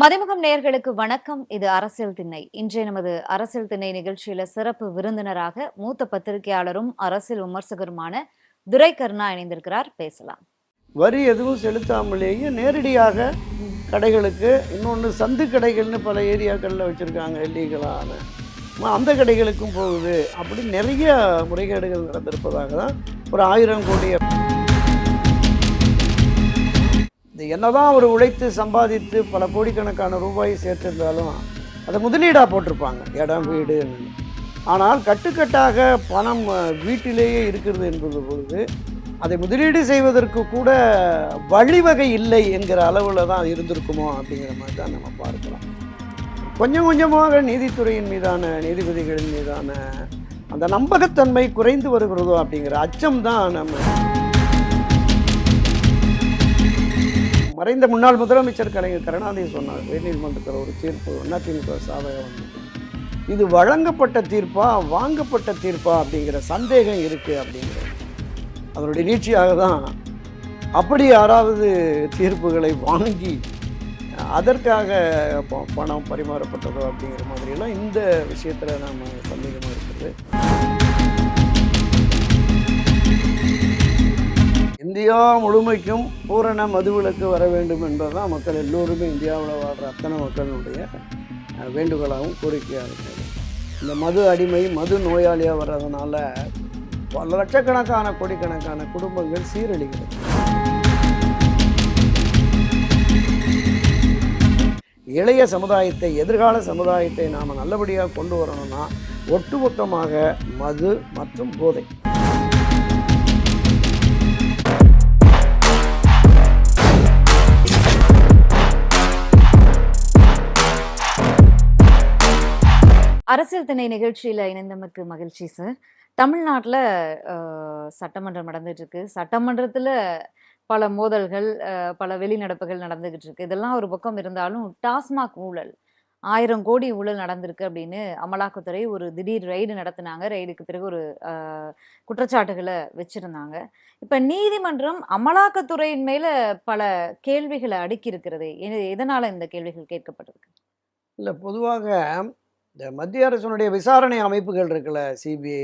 மதிமுகம் நேயர்களுக்கு வணக்கம். இது அரசியல் திண்ணை. இன்றைய நமது அரசியல் திண்ணை நிகழ்ச்சியில சிறப்பு விருந்தினராக மூத்த பத்திரிகையாளரும் அரசியல் விமர்சகருமான துரை கருணா இணைந்திருக்கிறார். பேசலாம். வரி எதுவும் செலுத்தாமலேயே நேரடியாக கடைகளுக்கு இன்னொன்று சந்து கடைகள்னு பல ஏரியாக்களில் வச்சுருக்காங்க இல்லீகலான. அந்த கடைகளுக்கும் போகுது. அப்படி நிறைய முறைகேடுகள் நடந்திருப்பதாக தான் ஒரு ஆயிரம் கோடி இந்த என்னதான் அவர் உழைத்து சம்பாதித்து பல கோடிக்கணக்கான ரூபாய் சேர்த்திருந்தாலும் அதை முதலீடாக போட்டிருப்பாங்க. இடம் வீடு. ஆனால் கட்டுக்கட்டாக பணம் வீட்டிலேயே இருக்கிறது என்பது பொழுது அதை முதலீடு செய்வதற்கு கூட வழிவகை இல்லை என்கிற அளவில் தான் இருந்திருக்குமோ அப்படிங்கிற மாதிரி தான் நம்ம பார்க்கலாம் கொஞ்சம் கொஞ்சமாக நீதித்துறையின் மீதான நீதிபதிகளின் மீதான அந்த நம்பகத்தன்மை குறைந்து வருகிறதோ அப்படிங்கிற அச்சம் தான் நம்ம மறைந்த முன்னாள் முதலமைச்சர் கலைஞர் கருணாநிதி சொன்னார் உயர்நீதிமன்றத்தில் ஒரு தீர்ப்பு அதிமுக சாதகம் இது வழங்கப்பட்ட தீர்ப்பா வாங்கப்பட்ட தீர்ப்பா அப்படிங்கிற சந்தேகம் இருக்கு அப்படிங்கிறது. அதனுடைய நீட்சியாக தான் அப்படி யாராவது தீர்ப்புகளை வாங்கி அதற்காக பணம் பரிமாறப்பட்டதோ அப்படிங்கிற மாதிரியெல்லாம் இந்த விஷயத்தில் நாம் சந்தேகமாக இருக்கிறது. இந்தியா முழுமைக்கும் பூரண மதுவிலக்கு வர வேண்டும் என்பதுதான் மக்கள் எல்லோருமே இந்தியாவில் வாழ்கிற அத்தனை மக்களுடைய வேண்டுகோளாகவும் கோரிக்கையாக இருக்கிறது. இந்த மது அடிமை மது நோயாளியாக வர்றதுனால பல லட்சக்கணக்கான கோடிக்கணக்கான குடும்பங்கள் சீரழிகிறது. இளைய சமுதாயத்தை எதிர்கால சமுதாயத்தை நாம் நல்லபடியாக கொண்டு வரணும்னா ஒட்டுமொத்தமாக மது மற்றும் போதை. அரசியல் திணை நிகழ்ச்சியில் இணைந்தமைக்கு மகிழ்ச்சி சார் தமிழ்நாட்டில் சட்டமன்றம் நடந்துட்டு இருக்கு சட்டமன்றத்தில் பல மோதல்கள் பல வெளிநடப்புகள் நடந்துகிட்டு இருக்கு இதெல்லாம் ஒரு பக்கம் இருந்தாலும் டாஸ்மாக் ஊழல் ஆயிரம் கோடி ஊழல் நடந்திருக்கு அப்படின்னு அமலாக்கத்துறை ஒரு திடீர் ரைடு நடத்தினாங்க. ரைடுக்கு பிறகு ஒரு குற்றச்சாட்டுகளை வச்சிருந்தாங்க. இப்போ நீதிமன்றம் அமலாக்கத்துறையின் மேலே பல கேள்விகளை அடுக்கி இருக்கிறது எதனால் இந்த கேள்விகள் கேட்கப்பட்டிருக்கு? இல்லை பொதுவாக இந்த மத்திய அரசினுடைய விசாரணை அமைப்புகள் இருக்குல்ல சிபிஐ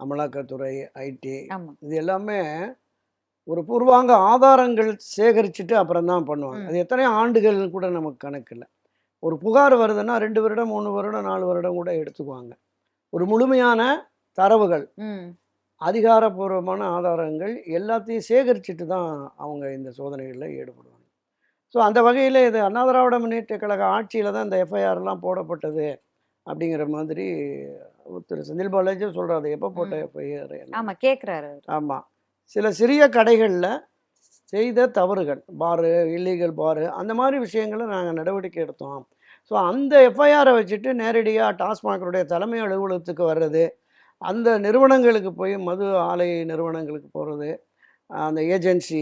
அமலாக்கத்துறை ஐடி இது எல்லாமே ஒரு பூர்வாங்க ஆதாரங்கள் சேகரிச்சுட்டு அப்புறம் தான் பண்ணுவாங்க. அது எத்தனை ஆண்டுகள் கூட நமக்கு கணக்கு இல்லை. ஒரு புகார் வருதுன்னா ரெண்டு வருடம் மூணு வருடம் நாலு வருடம் கூட எடுத்துக்குவாங்க. ஒரு முழுமையான தரவுகள் அதிகாரப்பூர்வமான ஆதாரங்கள் எல்லாத்தையும் சேகரிச்சுட்டு தான் அவங்க இந்த சோதனைகளில் ஈடுபடுவாங்க. ஸோ அந்த வகையில் இது அண்ணா திராவிட முன்னேற்ற கழக ஆட்சியில் தான் இந்த எஃப்ஐஆர்லாம் போடப்பட்டது. அப்படிங்கிற மாதிரி திரு செந்தில் பாலாஜி சொல்கிறாரு எப்போ போட்ட. எஃப்ஐஆர் ஆமா கேக்குறாரு அவரு. ஆமாம் சில சிறிய கடைகளில் செய்த தவறுகள் பாரு இல்லீகல் பாரு அந்த மாதிரி விஷயங்களை நாங்கள் நடவடிக்கை எடுத்தோம் ஸோ அந்த எஃப்ஐஆரை வச்சுட்டு நேரடியாக டாஸ்மாகருடைய தலைமை அலுவலகத்துக்கு வர்றது அந்த நிறுவனங்களுக்கு போய் மது ஆலை நிறுவனங்களுக்கு போகிறது அந்த ஏஜென்சி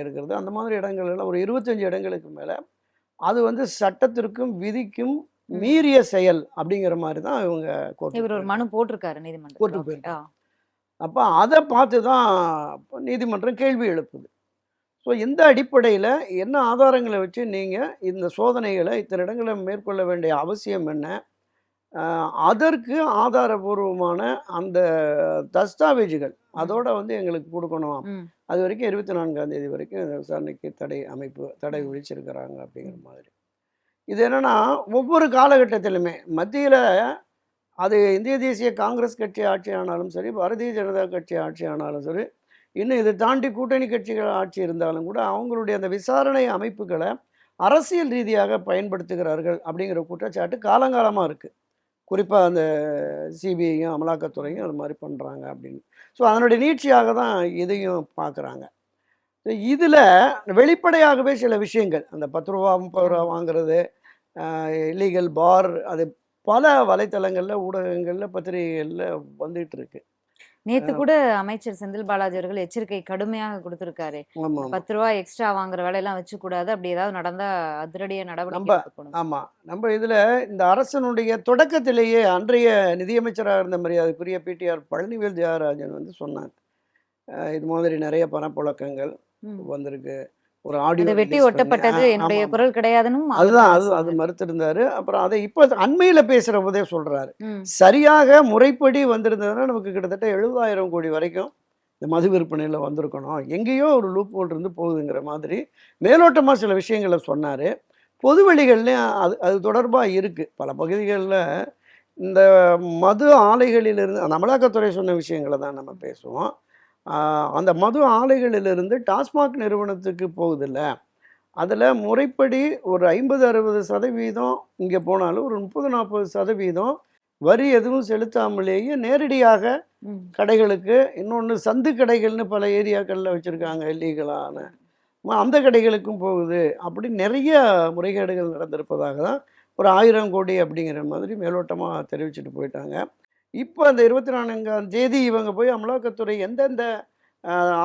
இருக்கிறது அந்த மாதிரி இடங்கள்ல ஒரு இருபத்தஞ்சி இடங்களுக்கு மேலே அது வந்து சட்டத்திற்கும் விதிக்கும். மீறிய செயல் அப்படிங்கிற மாதிரி தான் இவங்க இவர் ஒரு மனு போட்டிருக்காரு நீதிமன்றத்துல. கோர்ட்டுக்கு. ஆ. அப்போ அதை பார்த்து தான் நீதிமன்றம் கேள்வி எழுப்புது. ஸோ இந்த அடிப்படையில் என்ன ஆதாரங்களை வச்சு நீங்கள் இந்த சோதனைகளை இத்தனை இடங்களை மேற்கொள்ள வேண்டிய அவசியம் என்ன? அதற்கு ஆதாரபூர்வமான அந்த தஸ்தாவேஜுகள் அதோட வந்து எங்களுக்கு கொடுக்கணும். அது வரைக்கும் இருபத்தி நான்காம் தேதி வரைக்கும் விசாரணைக்கு தடை அமைப்பு தடை ம். விதிச்சிருக்கிறாங்க அப்படிங்கிற மாதிரி. இது என்னென்னா ஒவ்வொரு காலகட்டத்திலுமே மத்தியில் அது இந்திய தேசிய காங்கிரஸ் கட்சி ஆட்சி ஆனாலும் சரி பாரதிய ஜனதா கட்சி ஆட்சி ஆனாலும் சரி இன்னும் இதை தாண்டி கூட்டணி கட்சிகள் ஆட்சி இருந்தாலும் கூட அவங்களுடைய அந்த விசாரணை அமைப்புகளை அரசியல் ரீதியாக பயன்படுத்துகிறார்கள் அப்படிங்கிற குற்றச்சாட்டு காலங்காலமாக இருக்குது குறிப்பாக அந்த சிபிஐயும் அமலாக்கத்துறையும் அது மாதிரி பண்ணுறாங்க அப்படின்னு. ஸோ அதனுடைய நீட்சியாக தான் இதையும் பார்க்குறாங்க இதில் வெளிப்படையாகவே சில விஷயங்கள் அந்த பத்து ரூபா முப்பது ரூபா வாங்குறது இல்லீகல் பார் அது பல வலைத்தளங்களில் ஊடகங்களில் பத்திரிகைகளில் வந்துட்டு இருக்கு நேத்து கூட அமைச்சர் செந்தில் பாலாஜி அவர்கள் எச்சரிக்கை கடுமையாக கொடுத்திருக்காரு. பத்து ரூபாய் எக்ஸ்ட்ரா வாங்குற வேலையெல்லாம் வச்சு கூடாது அப்படி ஏதாவது நடந்தா அதிரடியா நடவடிக்கை ஆமாம் நம்ம இதில் இந்த அரசனுடைய தொடக்கத்திலேயே அன்றைய நிதியமைச்சராக இருந்த மரியாதைக்குரிய பிடிஆர் பழனிவேல் தியாகராஜன் வந்து சொன்னாங்க. இது மாதிரி நிறைய பணப்புழக்கங்கள். வந்திருக்கு. ஒரு ஆடியோ வெட்டி ஒட்டப்பட்டது என்னுடைய. குரல் கிடையாதுன்னு அதுதான் அது அது மறுத்திருந்தாரு. அப்புறம் அதை இப்போ அண்மையில் பேசுகிற போதே சொல்றாரு. ம். சரியாக முறைப்படி வந்திருந்ததுன்னா நமக்கு கிட்டத்தட்ட எழுபதாயிரம் கோடி வரைக்கும் இந்த மது விற்பனையில் வந்திருக்கணும். எங்கேயோ ஒரு லூப் ஹோல் இருந்து போகுதுங்கிற மாதிரி மேலோட்டமாக சில விஷயங்களை சொன்னார். பொதுவெளிகள்லையும் அது அது தொடர்பாக இருக்குது பல பகுதிகளில் இந்த மது ஆலைகளிலிருந்து அந்த அமலாக்கத்துறை சொன்ன விஷயங்களை தான் நம்ம பேசுவோம். அந்த மது ஆலைகளிலிருந்து டாஸ்மாக் நிறுவனத்துக்கு போகுதில்ல. அதில் முறைப்படி ஒரு ஐம்பது அறுபது சதவீதம் இங்கே போனாலும் ஒரு முப்பது நாற்பது சதவீதம் வரி எதுவும் செலுத்தாமலேயே நேரடியாக. கடைகளுக்கு இன்னொன்று சந்து கடைகள்னு பல ஏரியாக்களில் வச்சுருக்காங்க இல்லீகலான. அந்த கடைகளுக்கும் போகுது. அப்படி நிறைய முறைகேடுகள் நடந்திருப்பதாக தான் ஒரு ஆயிரம் கோடி அப்படிங்கிற மாதிரி மேலோட்டமாக தெரிவிச்சுட்டு போயிட்டாங்க. இப்போ அந்த இருபத்தி நான்காம் தேதி இவங்க போய் அமலாக்கத்துறை எந்தெந்த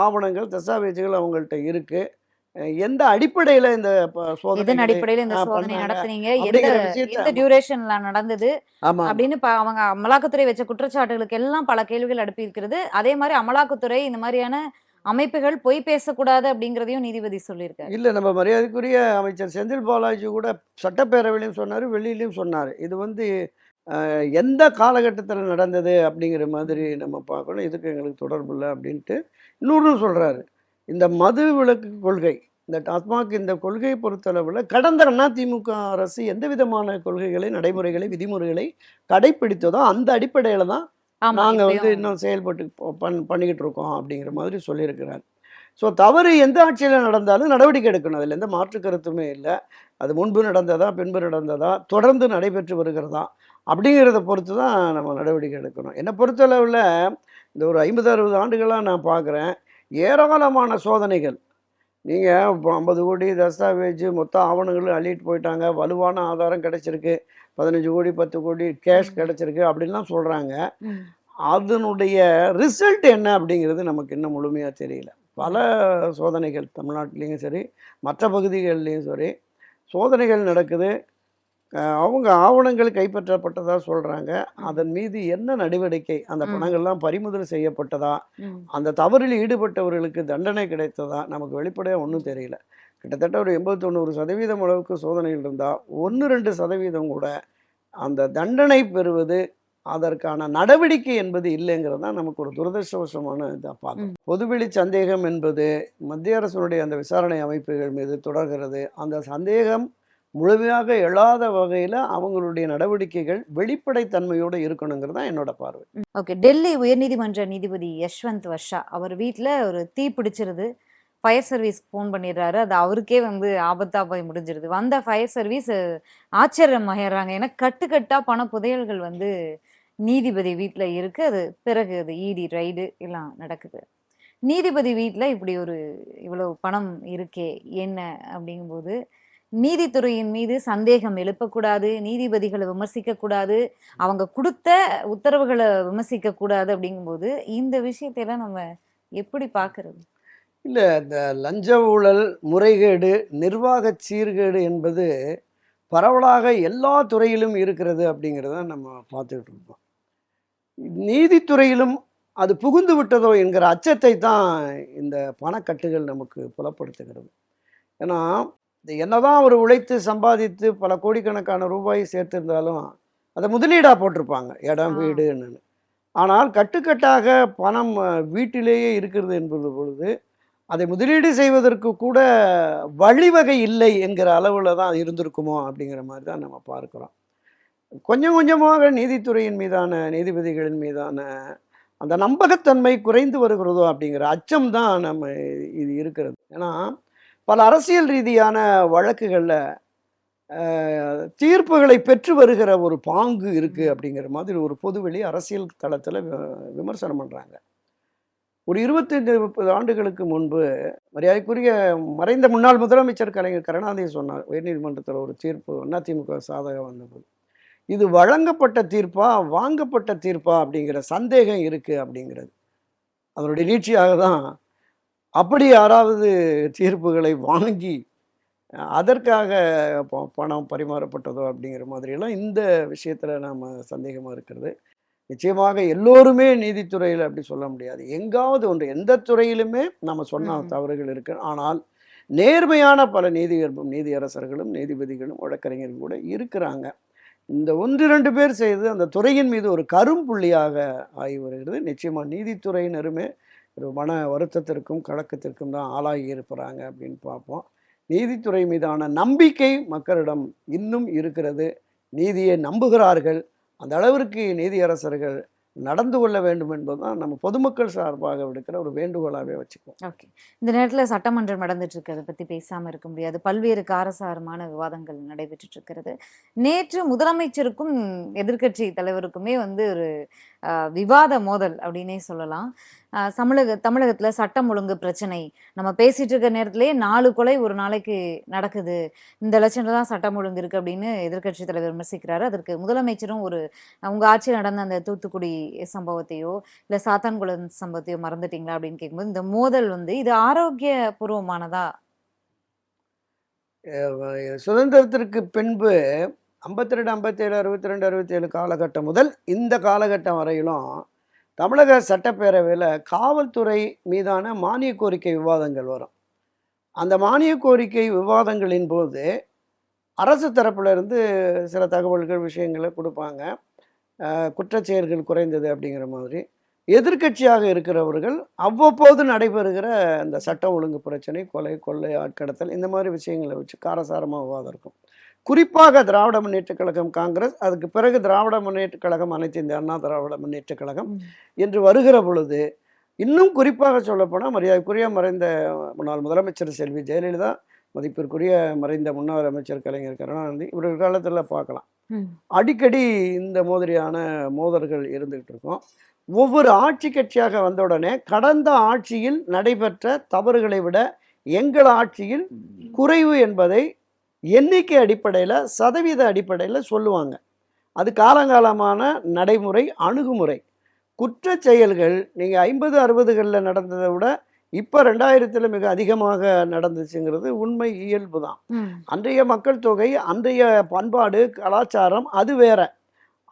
ஆவணங்கள் தஸ்தாவேஜுகள் அவங்கள்ட்ட இருக்குது எந்த அடிப்படையில் இந்த சோதனைகளை அடிப்படையில இந்த சோதனை. நடத்துனீங்க? எந்த டியூரேஷன்ல நடந்தது? அப்படின்னு அவங்க அமலாக்கத்துறை வச்ச குற்றச்சாட்டுகளுக்கு எல்லாம் பல கேள்விகள் அடுப்பி இருக்கிறது. அதே மாதிரி அமலாக்கத்துறை இந்த மாதிரியான அமைப்புகள் பொய் பேசக்கூடாது அப்படிங்கறதையும் நீதிபதி சொல்லியிருக்காரு. இல்லை நம்ம மரியாதைக்குரிய அமைச்சர் செந்தில் பாலாஜி கூட சட்டப்பேரவையிலையும் சொன்னார் வெளியிலையும் சொன்னார். இது வந்து எந்த காலகட்டத்தில் நடந்தது அப்படிங்கிற மாதிரி நம்ம பார்க்கணும். இதுக்கு எங்களுக்கு தொடர்பு இல்லை அப்படின்ட்டு இன்னொன்று சொல்கிறாரு இந்த மது விலக்கு கொள்கை இந்த டாஸ்மாக் இந்த கொள்கையை பொறுத்தளவில் கடந்த அதிமுக அரசு எந்த விதமான கொள்கைகளை நடைமுறைகளை விதிமுறைகளை கடைப்பிடித்ததோ அந்த அடிப்படையில் தான் நாங்கள் வந்து இன்னும் செயல்பட்டு பண் பண்ணிக்கிட்டு இருக்கோம் அப்படிங்கிற மாதிரி சொல்லியிருக்கிறார். ஸோ தவறு எந்த ஆட்சியில் நடந்தாலும் நடவடிக்கை எடுக்கணும். அதில் எந்த மாற்று கருத்துமே இல்லை. அது முன்பு நடந்ததா பின்பு நடந்ததா தொடர்ந்து நடைபெற்று வருகிறதா அப்படிங்கிறத பொறுத்து தான் நம்ம நடவடிக்கை எடுக்கணும். என்னை பொறுத்தளவில் இந்த ஒரு ஐம்பது அறுபது ஆண்டுகளாக நான் பார்க்குறேன். ஏராளமான சோதனைகள். நீங்கள் இப்போ ஐம்பது கோடி தஸ்தாவேஜ் மொத்த ஆவணங்களும் அள்ளிட்டு போயிட்டாங்க. வலுவான ஆதாரம் கிடைச்சிருக்கு. பதினஞ்சு கோடி பத்து கோடி கேஷ். கிடைச்சிருக்கு அப்படின்லாம் சொல்கிறாங்க. அதனுடைய ரிசல்ட் என்ன அப்படிங்கிறது நமக்கு இன்னும் முழுமையாக தெரியல. பல சோதனைகள் தமிழ்நாட்டிலையும் சரி மற்ற பகுதிகள்லையும் சரி சோதனைகள் நடக்குது. அவங்க ஆவணங்கள் கைப்பற்றப்பட்டதா சொல்கிறாங்க அதன் மீது என்ன நடவடிக்கை? அந்த. பணங்கள்லாம் பறிமுதல் செய்யப்பட்டதா. அந்த தவறில் ஈடுபட்டவர்களுக்கு தண்டனை கிடைத்ததா? நமக்கு வெளிப்படையாக ஒன்றும் தெரியல. கிட்டத்தட்ட ஒரு எண்பது தொண்ணூறு சதவீதம் அளவுக்கு சோதனைகள் இருந்தால் ஒன்று ரெண்டு சதவீதம் கூட அந்த தண்டனை பெறுவது அதற்கான நடவடிக்கை என்பது இல்லைங்கிறது தான் நமக்கு ஒரு துரதிருஷ்டவசமான இதாக பார்க்கணும் பொதுவெளி சந்தேகம் என்பது மத்திய அரசினுடைய அந்த விசாரணை அமைப்புகள் மீது தொடர்கிறது. அந்த சந்தேகம் முழுமையாக எழாத வகையில் அவங்களுடைய நடவடிக்கைகள் வெளிப்படைத்தன்மையோடு இருக்கணுங்கிறது தான் என்னோட பார்வை. ஓகே. டெல்லி உயர்நீதிமன்ற நீதிபதி யஷ்வந்த் வர்ஷா அவர் வீட்டில் ஒரு தீ பிடிச்சிருது. ஃபயர் சர்வீஸ் ஃபோன் பண்ணிடுறாரு. அது அவருக்கே வந்து ஆபத்தாக போய் முடிஞ்சிருது. வந்த ஃபயர் சர்வீஸ் ஆச்சரியம் ஆகிடுறாங்க ஏன்னா கட்டுக்கட்டாக பண புதையல்கள் வந்து நீதிபதி வீட்டில் இருக்கு. அது பிறகு அது ஈடி ரைடு எல்லாம் நடக்குது. நீதிபதி வீட்டில் இப்படி ஒரு இவ்வளவு பணம் இருக்கே என்ன அப்படிங்கும்போது நீதித்துறையின் மீது சந்தேகம் எழுப்பக்கூடாது நீதிபதிகளை விமர்சிக்கக்கூடாது அவங்க கொடுத்த உத்தரவுகளை விமர்சிக்கக்கூடாது அப்படிங்கும்போது இந்த விஷயத்தையெல்லாம் நம்ம எப்படி பார்க்கறது? இல்லை இந்த லஞ்ச ஊழல் முறைகேடு நிர்வாக சீர்கேடு என்பது பரவலாக எல்லா துறையிலும் இருக்கிறது அப்படிங்கிறத நம்ம பார்த்துக்கிட்டு இருக்கோம். நீதித்துறையிலும் அது புகுந்து விட்டதோ என்கிற அச்சத்தை தான் இந்த பணக்கட்டுகள் நமக்கு புலப்படுத்துகிறது. ஏன்னா இது என்னதான் அவர் உழைத்து சம்பாதித்து பல கோடிக்கணக்கான ரூபாய் சேர்த்திருந்தாலும் அதை முதலீடாக போட்டிருப்பாங்க. இடம் ஆ. வீடுன்னு ஆனால் கட்டுக்கட்டாக பணம் வீட்டிலேயே இருக்கிறது என்பது பொழுது அதை முதலீடு செய்வதற்கு கூட வழிவகை இல்லை என்கிற அளவில் தான் இருந்திருக்குமோ அப்படிங்கிற மாதிரி தான் நம்ம பார்க்குறோம். கொஞ்சம் கொஞ்சமாக நீதித்துறையின் மீதான நீதிபதிகளின் மீதான அந்த நம்பகத்தன்மை குறைந்து வருகிறதோ அப்படிங்கிற அச்சம் தான் நம்ம இது இருக்கிறது. ஏன்னா பல அரசியல் ரீதியான வழக்குகளில் தீர்ப்புகளை பெற்று வருகிற ஒரு பாங்கு இருக்குது அப்படிங்கிற மாதிரி ஒரு பொதுவெளி அரசியல் தளத்தில் விமர்சனம் பண்ணுறாங்க ஒரு இருபத்தைந்து முப்பது ஆண்டுகளுக்கு முன்பு மரியாதைக்குரிய மறைந்த முன்னாள் முதலமைச்சர் கலைஞர் கருணாநிதி சொன்னார் உயர்நீதிமன்றத்தில் ஒரு தீர்ப்பு அதிமுக சாதகம் வந்தபோது இது வழங்கப்பட்ட தீர்ப்பா வாங்கப்பட்ட தீர்ப்பா அப்படிங்கிற சந்தேகம் இருக்குது அப்படிங்கிறது. அதனுடைய நீட்சியாக தான் அப்படி யாராவது தீர்ப்புகளை வாங்கி அதற்காக பணம் பரிமாறப்பட்டதோ அப்படிங்கிற மாதிரியெல்லாம் இந்த விஷயத்தில் நாம் சந்தேகமாக இருக்கிறது. நிச்சயமாக எல்லோருமே நீதித்துறையில் அப்படி சொல்ல முடியாது. எங்காவது ஒன்று எந்த துறையிலுமே நம்ம சொன்ன. தவறுகள் இருக்கு. ஆனால் நேர்மையான பல நீதியர்களும் நீதியரசர்களும் நீதிபதிகளும் வழக்கறிஞர்களும் கூட இருக்கிறாங்க. இந்த ஒன்று ரெண்டு பேர் செய்து அந்த துறையின் மீது ஒரு கரும்புள்ளியாக ஆகி வருகிறது. நிச்சயமாக நீதித்துறையினருமே ஒரு மன வருத்தத்திற்கும் கலக்கத்திற்கும் தான் ஆளாகி இருக்கிறாங்க அப்படின்னு பார்ப்போம். நீதித்துறை மீதான நம்பிக்கை மக்களிடம் இன்னும் இருக்கிறது. நீதியை நம்புகிறார்கள். அந்த அளவிற்கு நீதியரசர்கள் நடந்து கொள்ள வேண்டும் என்பதுதான் நம்ம பொதுமக்கள் சார்பாக விடுக்கிற ஒரு வேண்டுகோளாகவே வச்சுக்குவோம். ஓகே. இந்த நேரத்தில் சட்டமன்றம் நடந்துட்டு இருக்கு அதை பற்றி பேசாமல் இருக்க முடியாது. பல்வேறு காரசாரமான விவாதங்கள் நடைபெற்றுட்டு இருக்கிறது நேற்று முதலமைச்சருக்கும் எதிர்க்கட்சி தலைவருக்குமே வந்து ஒரு விவாத மோதல் அப்படின்னே சொல்லலாம். தமிழக தமிழகத்தில் சட்டம் ஒழுங்கு பிரச்சனை. நம்ம பேசிகிட்டு இருக்க நேரத்திலே நாலு கொலை ஒரு நாளைக்கு நடக்குது. இந்த லட்சணம் தான் சட்டம் ஒழுங்கு இருக்குது அப்படின்னு எதிர்க்கட்சி தலைவர் விமர்சிக்கிறாரு. அதற்கு முதலமைச்சரும் ஒரு உங்கள் ஆட்சியில் நடந்த அந்த தூத்துக்குடி சம்பவத்தையோ இல்லை சாத்தான்குளம் சம்பவத்தையோ மறந்துட்டீங்களா அப்படின்னு கேட்கும்போது இந்த மோதல் வந்து இது ஆரோக்கியபூர்வமானதா? சுதந்திரத்திற்கு பின்பு ஐம்பத்தி ரெண்டு ஐம்பத்தேழு அறுபத்தி ரெண்டு அறுபத்தேழு காலகட்டம் முதல் இந்த காலகட்டம் வரையிலும் தமிழக சட்டப்பேரவையில் காவல்துறை மீதான மானிய கோரிக்கை விவாதங்கள் வரும். அந்த மானிய கோரிக்கை விவாதங்களின் போது அரசு தரப்பிலிருந்து சில தகவல்கள் விஷயங்களை கொடுப்பாங்க. குற்றச்செயல்கள் குறைந்தது அப்படிங்கிற மாதிரி. எதிர்க்கட்சியாக இருக்கிறவர்கள் அவ்வப்போது நடைபெறுகிற இந்த சட்ட ஒழுங்கு பிரச்சனை கொலை கொள்ளை ஆட்கடத்தல் இந்த மாதிரி விஷயங்களை வச்சு காரசாரமாக விவாதம் இருக்கும். குறிப்பாக திராவிட முன்னேற்றக் கழகம் காங்கிரஸ் அதுக்கு பிறகு திராவிட முன்னேற்றக் கழகம் அனைத்து இந்திய அண்ணா திராவிட முன்னேற்றக் கழகம் என்று வருகிற பொழுது இன்னும் குறிப்பாக சொல்லப்போனால் மரியாதைக்குரிய மறைந்த முன்னாள் முதலமைச்சர் செல்வி ஜெயலலிதா மதிப்பிற்குரிய மறைந்த முன்னாள் அமைச்சர் கலைஞர் கருணாநிதி இவர்கள் காலத்தில் பார்க்கலாம். அடிக்கடி இந்த மாதிரியான மோதல்கள் இருந்துகிட்டு இருக்கும். ஒவ்வொரு ஆட்சி கட்சியாக வந்த உடனே கடந்த ஆட்சியில் நடைபெற்ற தவறுகளை விட எங்கள் ஆட்சியில் குறைவு என்பதை எண்ணிக்கை அடிப்படையில் சதவீத அடிப்படையில் சொல்லுவாங்க. அது காலங்காலமான நடைமுறை அணுகுமுறை. குற்றச் செயல்கள் நீங்கள் ஐம்பது அறுபதுகளில் நடந்ததை விட இப்போ ரெண்டாயிரத்தில் மிக அதிகமாக நடந்துச்சுங்கிறது உண்மை இயல்பு தான். அன்றைய மக்கள் தொகை அன்றைய பண்பாடு கலாச்சாரம் அது வேற.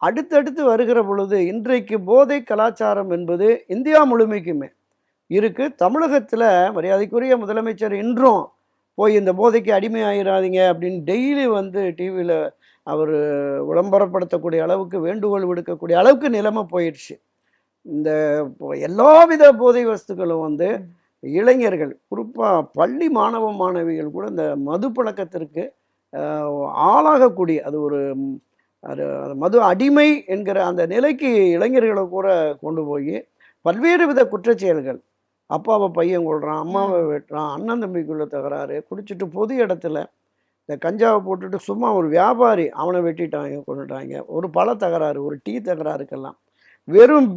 அடுத்தடுத்து வருகிற பொழுது இன்றைக்கு போதை கலாச்சாரம் என்பது இந்தியா முழுமைக்குமே இருக்கு. தமிழகத்தில் மரியாதைக்குரிய முதலமைச்சர் இன்றும் போய் இந்த போதைக்கு அடிமையாயிராதீங்க அப்படின்னு டெய்லி வந்து டிவியில் அவர் விளம்பரப்படுத்தக்கூடிய அளவுக்கு வேண்டுகோள் விடுக்கக்கூடிய அளவுக்கு நிலைமை போயிடுச்சு. இந்த இப்போ எல்லாவித போதை வஸ்துக்களும் வந்து இளைஞர்கள் குறிப்பாக பள்ளி மாணவ மாணவிகள் கூட இந்த மது பழக்கத்திற்கு ஆளாகக்கூடிய அது ஒரு அது மது அடிமை என்கிற அந்த நிலைக்கு இளைஞர்களை கூட கொண்டு போய் பல்வேறு வித குற்றச்செயல்கள் அப்பாவை பையன் கொள்றான் அம்மாவை வெட்டுறான் அண்ணன் தம்பிக்குள்ள தகராறு குடிச்சிட்டு பொது இடத்துல இந்த கஞ்சாவை போட்டுட்டு சும்மா ஒரு வியாபாரி அவனை வெட்டிட்டாங்க கொண்டுட்டாங்க ஒரு பழ தகராறு ஒரு டீ தகராறுக்கெல்லாம். வெறும்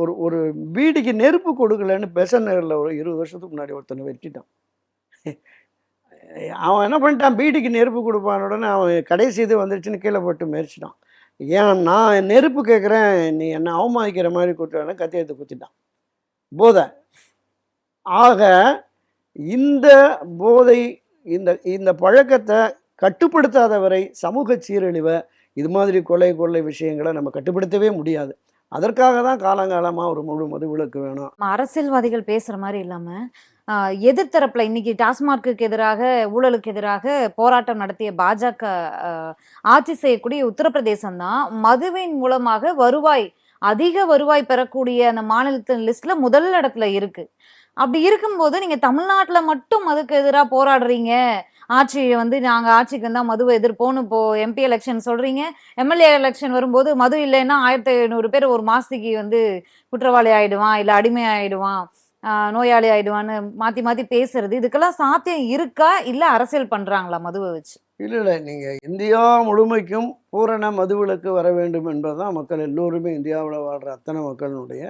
ஒரு ஒரு வீடுக்கு நெருப்பு கொடுக்கலன்னு பெசநகரில் ஒரு இருபது வருஷத்துக்கு முன்னாடி ஒருத்தனை வெட்டிட்டான். அவன் என்ன பண்ணிட்டான்? பீடிக்கு நெருப்பு கொடுப்பான உடனே அவன் கடைசி இது வந்துருச்சுன்னு கீழே போட்டு மெரிச்சிட்டான் ஏன் நான் நெருப்பு கேட்குறேன் நீ என்ன அவமானிக்கிற மாதிரி குத்துறான கத்தி எடுத்து குத்திட்டான். போதை. ஆக இந்த போதை இந்த இந்த பழக்கத்தை கட்டுப்படுத்தாத வரை சமூக சீரழிவை இது மாதிரி கொலை கொள்ளை விஷயங்களை நம்ம கட்டுப்படுத்தவே முடியாது. அதற்காக தான் காலங்காலமாக ஒரு முழு மதுவிலக்கு வேணும். அரசியல்வாதிகள் பேசுற மாதிரி இல்லாம ஆஹ், எதிர்த்தரப்புல இன்னைக்கு டாஸ்மார்க்கு எதிராக ஊழலுக்கு எதிராக போராட்டம் நடத்திய பாஜக ஆஹ், ஆட்சி செய்யக்கூடிய உத்தரப்பிரதேசம் தான் மதுவின் மூலமாக வருவாய் அதிக வருவாய் பெறக்கூடிய அந்த மாநிலத்தின் லிஸ்ட்ல முதல் இடத்துல இருக்கு. அப்படி இருக்கும்போது நீங்க தமிழ்நாட்டில் மட்டும் மதுக்கு எதிராக போராடுறீங்க. ஆட்சி வந்து நாங்கள் ஆட்சிக்கு வந்தால் மதுவை எதிர்ப்போம்னு இப்போ எம்பி எலெக்ஷன் சொல்றீங்க. எம்எல்ஏ எலெக்ஷன் வரும்போது மது இல்லைன்னா ஆயிரத்தி ஐநூறு பேர் ஒரு மாசத்துக்கு வந்து குற்றவாளி ஆயிடுவான் இல்லை அடிமை ஆயிடுவான் நோயாளி ஆயிடுவான்னு மாத்தி மாத்தி பேசுறது. இதுக்கெல்லாம் சாத்தியம் இருக்கா? இல்லை அரசியல் பண்றாங்களா மதுவை வச்சு? இல்லை இல்லை. நீங்கள் இந்தியா முழுமைக்கும் பூரண மதுவிலக்கு வர வேண்டும் என்பதுதான் மக்கள் எல்லோருமே இந்தியாவில் வாழ்கிற அத்தனை மக்களினுடைய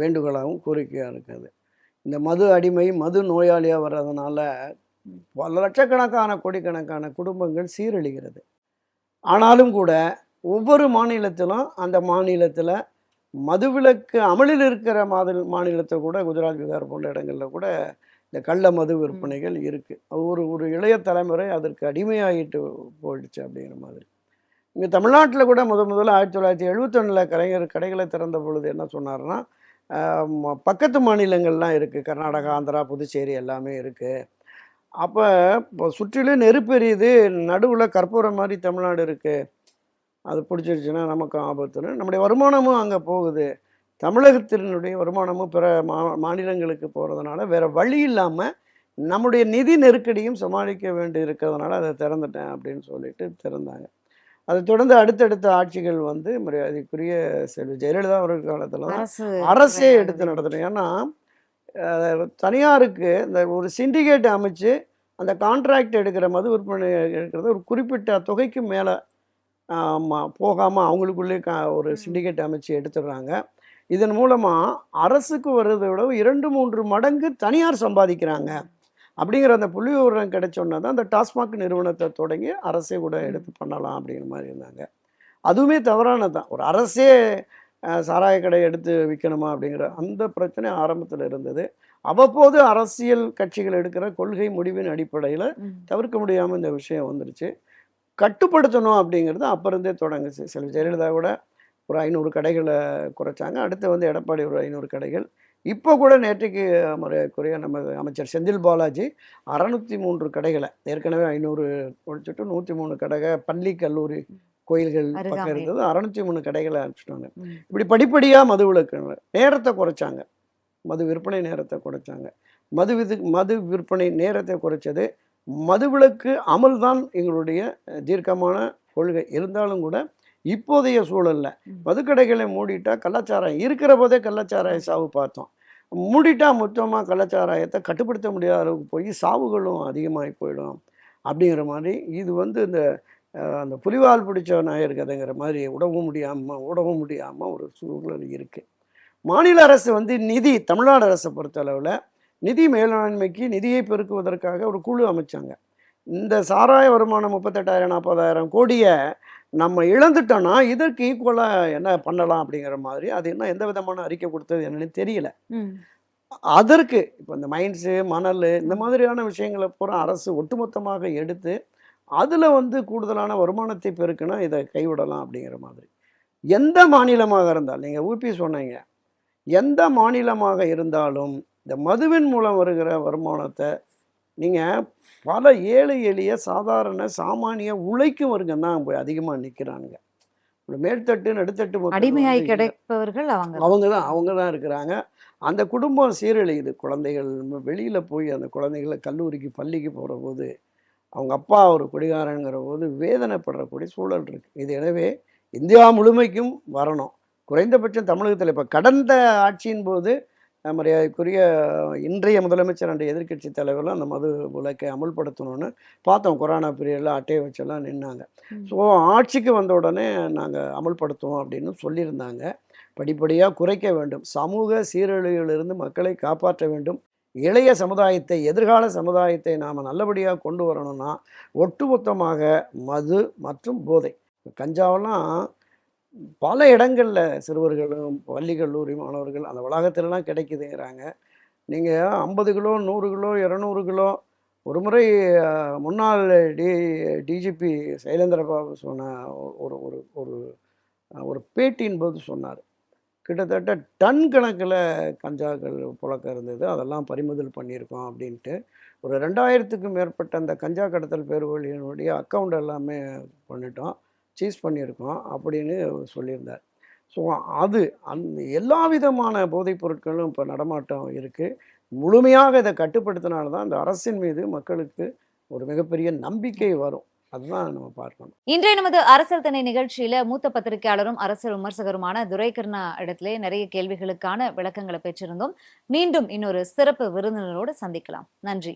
வேண்டுகோளாகவும் கோரிக்கையாக இருக்குது இந்த மது அடிமை மது நோயாளியாக வர்றதுனால பல லட்சக்கணக்கான கோடிக்கணக்கான குடும்பங்கள் சீரழிகிறது. ஆனாலும் கூட ஒவ்வொரு மாநிலத்திலும் அந்த மாநிலத்தில் மதுவிலக்கு அமலில் இருக்கிற மாநில மாநிலத்தில் கூட குஜராத் பீகார் போன்ற இடங்களில் கூட இந்த கள்ள மது விற்பனைகள் இருக்குது ஒரு ஒரு இளைய தலைமுறை அதற்கு அடிமையாகிட்டு போயிடுச்சு அப்படிங்கிற மாதிரி. இங்கே தமிழ்நாட்டில் கூட முத முதல்ல ஆயிரத்தி தொள்ளாயிரத்தி எழுபத்தொன்னில் கலைஞர் கடைகளை திறந்த பொழுது என்ன சொன்னார்னா பக்கத்து மாநிலங்கள்லாம் இருக்குது கர்நாடகா ஆந்திரா புதுச்சேரி எல்லாமே இருக்குது அப்போ இப்போ சுற்றிலும் நெருப்பு எரியுது. நடுவில் கற்பூரம் மாதிரி தமிழ்நாடு இருக்குது அது பிடிச்சிருச்சுன்னா நமக்கு ஆபத்துன்னு. நம்முடைய வருமானமும் அங்கே போகுது. தமிழகத்தினுடைய வருமானமும் பிற மா மாநிலங்களுக்கு போகிறதுனால வேறு வழி இல்லாமல் நம்முடைய நிதி நெருக்கடியும் சமாளிக்க வேண்டி இருக்கிறதுனால அதை திறந்துட்டேன் அப்படின்னு சொல்லிட்டு திறந்தாங்க. அதை தொடர்ந்து அடுத்தடுத்த ஆட்சிகள் வந்து மரியாதைக்குரிய செல்வி ஜெயலலிதா அவர்கள் காலத்தில் அரசு எடுத்து. நடத்தணும். ஏன்னா தனியாருக்கு இந்த ஒரு சிண்டிகேட் அமைச்சு அந்த கான்ட்ராக்ட் எடுக்கிற மது விற்பனை எடுக்கிறது ஒரு குறிப்பிட்ட தொகைக்கு மேலே போகாமல் அவங்களுக்குள்ளே கா ஒரு சிண்டிகேட் அமைச்சு எடுத்துடுறாங்க. இதன் மூலமாக அரசுக்கு வர்றதை விட இரண்டு மூன்று மடங்கு தனியார் சம்பாதிக்கிறாங்க. அப்படிங்கிற அந்த புள்ளி விவரம் கிடைச்சோன்னா தான் அந்த டாஸ்மாக் நிறுவனத்தை தொடங்கி அரசே கூட எடுத்து பண்ணலாம் அப்படிங்கிற மாதிரி இருந்தாங்க. அதுவுமே தவறானது தான். ஒரு அரசே சாராய கடை எடுத்து விற்கணுமா அப்படிங்கிற அந்த பிரச்சனை ஆரம்பத்தில் இருந்தது. அவ்வப்போது அரசியல் கட்சிகள் எடுக்கிற கொள்கை முடிவின் அடிப்படையில். தவிர்க்க முடியாமல் இந்த விஷயம் வந்துருச்சு. கட்டுப்படுத்தணும் அப்படிங்கிறது அப்போ இருந்தே தொடங்குச்சு. சில ஜெயலலிதா கூட ஒரு ஐநூறு கடைகளை குறைச்சாங்க. அடுத்து வந்து எடப்பாடி ஒரு ஐநூறு கடைகள். இப்போ கூட நேற்றைக்கு மரியாதைக்குரிய நம்ம அமைச்சர் செந்தில் பாலாஜி அறநூற்றி மூன்று கடைகளை ஏற்கனவே ஐநூறு ஒழிச்சிட்டு நூற்றி மூணு கடை பள்ளி கல்லூரி கோயில்கள் பக்கம். இருந்தது அறநூற்றி மூணு கடைகளை அனுப்பிச்சிட்டாங்க. இப்படி படிப்படியாக மது விலக்கு நேரத்தை குறைச்சாங்க. மது விற்பனை நேரத்தை குறைச்சாங்க. மது விது மது விற்பனை நேரத்தை குறைச்சது. மதுவிலக்கு அமல் தான் எங்களுடைய தீர்க்கமான கொள்கை. இருந்தாலும் கூட இப்போதைய சூழல்ல. மதுக்கடைகளை மூடிட்டா கள்ளச்சாராயம் இருக்கிற போதே கள்ளச்சாராய சாவு பார்த்தோம். மூடிட்டா மொத்தமாக கள்ளச்சாராயத்தை கட்டுப்படுத்த முடியாத அளவுக்கு போய் சாவுகளும் அதிகமாகி போயிடும் அப்படிங்கிற மாதிரி இது வந்து இந்த அந்த புலிவால் பிடிச்ச நாயர் கதைங்கிற மாதிரி உடவும் முடியாமல் உடவும் முடியாமல் ஒரு சூழல் இருக்குது மாநில அரசு வந்து நிதி தமிழ்நாடு அரசை பொறுத்தளவில் நிதி மேலாண்மைக்கு நிதியை பெருக்குவதற்காக ஒரு குழு அமைச்சாங்க. இந்த சாராய வருமானம் முப்பத்தெட்டாயிரம் நாற்பதாயிரம் கோடியை நம்ம இழந்துட்டோம்னா இதற்கு ஈக்குவலாக என்ன பண்ணலாம் அப்படிங்கிற மாதிரி அது என்ன எந்த விதமான அறிக்கை கொடுத்தது என்னன்னு தெரியல. அதற்கு இப்போ இந்த மைன்ஸு மணல் இந்த மாதிரியான விஷயங்களை பூரா அரசு ஒட்டுமொத்தமாக எடுத்து அதில் வந்து கூடுதலான வருமானத்தை பெருக்குனா இதை கைவிடலாம் அப்படிங்கிற மாதிரி. எந்த மாநிலமாக இருந்தாலும் நீங்கள் ஊபி சொன்னீங்க. எந்த மாநிலமாக இருந்தாலும் இந்த மதுவின் மூலம் வருகிற வருமானத்தை நீங்கள் பல ஏழை எளிய சாதாரண சாமானிய உழைக்கும் வர்க்கம் தான் போய் அதிகமாக நிற்கிறானுங்க மேல்தட்டு நடுத்தட்டு அடிமையாய். கிடைப்பவர்கள் அவங்க. அவங்க தான் அவங்க தான் இருக்கிறாங்க. அந்த குடும்பம் சீரழியுது. குழந்தைகள் வெளியில் போய் அந்த குழந்தைகளை கல்லூரிக்கு பள்ளிக்கு போகிற போது அவங்க அப்பா ஒரு குடிகாரங்கிற போது வேதனைப்படக்கூடிய சூழல் இருக்குது இது எனவே இந்தியா முழுமைக்கும் வரணும். குறைந்தபட்சம் தமிழகத்தில் இப்போ கடந்த ஆட்சியின் போது மரியாதைக்குரிய இன்றைய முதலமைச்சர் அன்றைய எதிர்க்கட்சி தலைவர்களும் அந்த மது விலக்கை அமுல்படுத்தணும்னு பார்த்தோம். கொரோனா பீரியடில் அட்டையை வச்செல்லாம் நின்னாங்க. ஸோ ஆட்சிக்கு வந்த உடனே நாங்கள் அமல்படுத்துவோம் அப்படின்னு சொல்லியிருந்தாங்க. படிப்படியாக குறைக்க வேண்டும். சமூக சீரழிவிலிருந்து மக்களை காப்பாற்ற வேண்டும். இளைய சமுதாயத்தை எதிர்கால சமுதாயத்தை நாம் நல்லபடியாக கொண்டு வரணும்னா ஒட்டுமொத்தமாக மது மற்றும் போதை. கஞ்சாவெல்லாம் பல இடங்களில் சிறுவர்களும் பள்ளி கல்லூரி மாணவர்கள் அந்த வளாகத்திலலாம் கிடைக்குதுங்கிறாங்க. நீங்கள் ஐம்பது கிலோ நூறு கிலோ இரநூறு கிலோ ஒரு முறை முன்னாள் டி டிஜிபி சைலேந்திரபாபு சொன்ன ஒரு ஒரு ஒரு ஒரு பேட்டியின் போது சொன்னார். கிட்டத்தட்ட டன் கணக்கில் கஞ்சாக்கள் புழக்கம் இருந்தது. அதெல்லாம் பறிமுதல் பண்ணியிருக்கோம் அப்படின்ட்டு. ஒரு ரெண்டாயிரத்துக்கும் மேற்பட்ட அந்த கஞ்சா கடத்தல் பேர்வழியினுடைய அக்கௌண்ட் எல்லாமே பண்ணிட்டோம். சீஸ் பண்ணியிருக்கோம் அப்படின்னு சொல்லியிருந்தார். ஸோ அது அந்த எல்லா விதமான போதைப் பொருட்களும் இப்போ நடமாட்டம் இருக்குது முழுமையாக இதை கட்டுப்படுத்தினால்தான் இந்த அரசின் மீது மக்களுக்கு ஒரு மிகப்பெரிய நம்பிக்கை வரும். அதுதான் நம்ம பார்க்கணும். இன்றைய நமது அரசியல் திணை நிகழ்ச்சியில மூத்த பத்திரிகையாளரும் அரசியல் விமர்சகருமான துரைகர்ணா இடத்திலே நிறைய கேள்விகளுக்கான விளக்கங்களை பெற்றிருந்தோம். மீண்டும் இன்னொரு சிறப்பு விருந்தினரோடு சந்திக்கலாம். நன்றி.